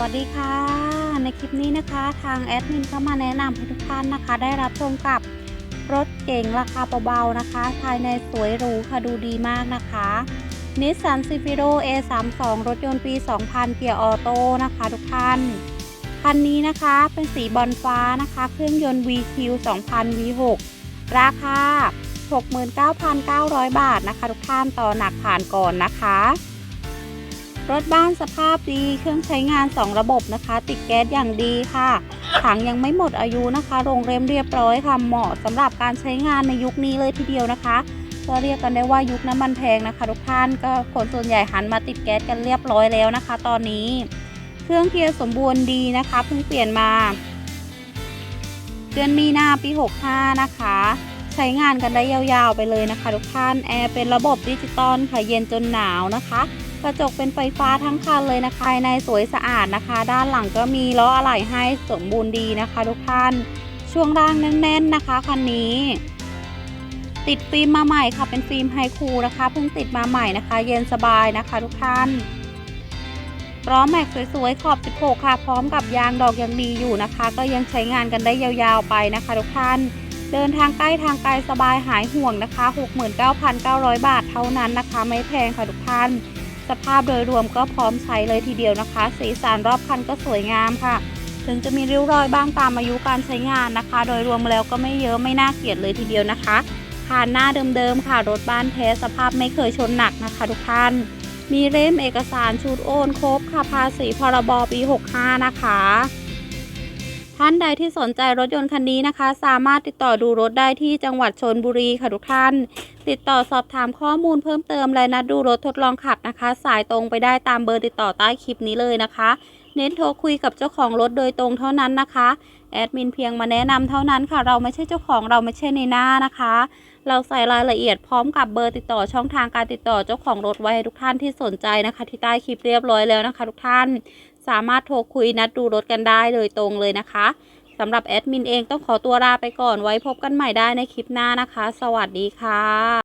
วัสดีค่ะ ในคลิปนี้นะคะทางแอดมินก็มาแนะนำให้ทุกท่านนะคะ ได้รับชมกับรถเก๋งราคาเบาๆนะคะ ภายในสวยหรูค่ะดูดีมากนะคะนิสสันซิฟิโร A32 รถยนต์ปี 2000 เกียร์ออโต้นะคะทุกท่าน คันนี้นะคะเป็นสีบอลฟ้านะคะ เครื่องยนต์ VQ 2000 V6 ราคา 69,900 บาทนะคะ ทุกท่านต่อหนักผ่านก่อนนะคะ รถบ้านสภาพดีเครื่องใช้งาน 2 ระบบนะคะ ติดแก๊สอย่างดีค่ะถังยังไม่หมดอายุนะคะโรงเรมเรียบร้อยค่ะเหมาะสำหรับการใช้งานในยุคนี้เลยทีเดียวนะคะ ก็เรียกกันได้ว่ายุคน้ำมันแพงนะคะ ทุกท่านก็คนส่วนใหญ่หันมาติดแก๊สกันเรียบร้อยแล้วนะคะ ตอนนี้ เครื่องเกียร์สมบูรณ์ดีนะคะเพิ่งเปลี่ยนมาเดือนมีนาปี 65 นะคะ ใช้งานกันได้ยาวๆไปเลยนะคะ ทุกท่านแอร์เป็นระบบดิจิตอลค่ะเย็นจนหนาวนะคะ กระจกเป็นไฟฟ้าทั้งคันเลยนะคะภายในสวยสะอาดนะคะ ด้านหลังก็มีล้ออะไหล่ให้สมบูรณ์ดีนะคะทุกท่าน ช่วงล่างแน่นๆนะคะคันนี้ ติดฟิล์มมาใหม่ค่ะเป็นฟิล์มไฮคูลนะคะเพิ่งติดมาใหม่นะคะ เย็นสบายนะคะ ทุกท่านล้อแม็กสวยๆขอบ 16 ค่ะ พร้อมกับยางดอกยังดีอยู่นะคะ ก็ยังใช้งานกันได้ยาวๆไปนะคะ ทุกท่าน เดินทางใกล้ทางไกลสบายหายห่วงนะคะ 69,900 บาทเท่านั้นนะคะ ไม่แพงค่ะทุกท่าน สภาพโดยรวมก็พร้อมใช้เลยทีเดียวนะคะ สีสันรอบคันก็สวยงามค่ะ ถึงจะมีริ้วรอยบ้างตามอายุการใช้งานนะคะ โดยรวมแล้วก็ไม่เยอะไม่น่าเกลียดเลยทีเดียวนะคะผ่านหน้าเดิมๆค่ะ รถบ้านแท้สภาพไม่เคยชนหนักนะคะทุกท่าน มีเล่มเอกสารชุดโอนครบค่ะภาษีพรบปี 65 นะคะ ท่านใดที่สนใจรถยนต์คันนี้นะคะ สามารถติดต่อดูรถได้ที่จังหวัดชนบุรีค่ะทุกท่าน ติดต่อสอบถามข้อมูลเพิ่มเติมและนัดดูรถทดลองขับนะคะ สายตรงไปได้ตามเบอร์ติดต่อใต้คลิปนี้เลยนะคะ เน้นโทรคุยกับเจ้าของรถโดยตรงเท่านั้นนะคะแอดมินเพียงมาแนะนำเท่านั้นค่ะ เราไม่ใช่เจ้าของเราไม่ใช่ในหน้านะคะ เราใส่รายละเอียดพร้อมกับเบอร์ติดต่อช่องทางการติดต่อเจ้าของรถไว้ให้ทุกท่านที่สนใจนะคะ ที่ใต้คลิปเรียบร้อยแล้วนะคะ ทุกท่าน สามารถโทรคุยนัดดูรถกันได้เลยตรงเลยนะคะสำหรับแอดมินเองต้องขอตัวลาไปก่อนไว้พบกันใหม่ได้ในคลิปหน้านะคะ สวัสดีค่ะ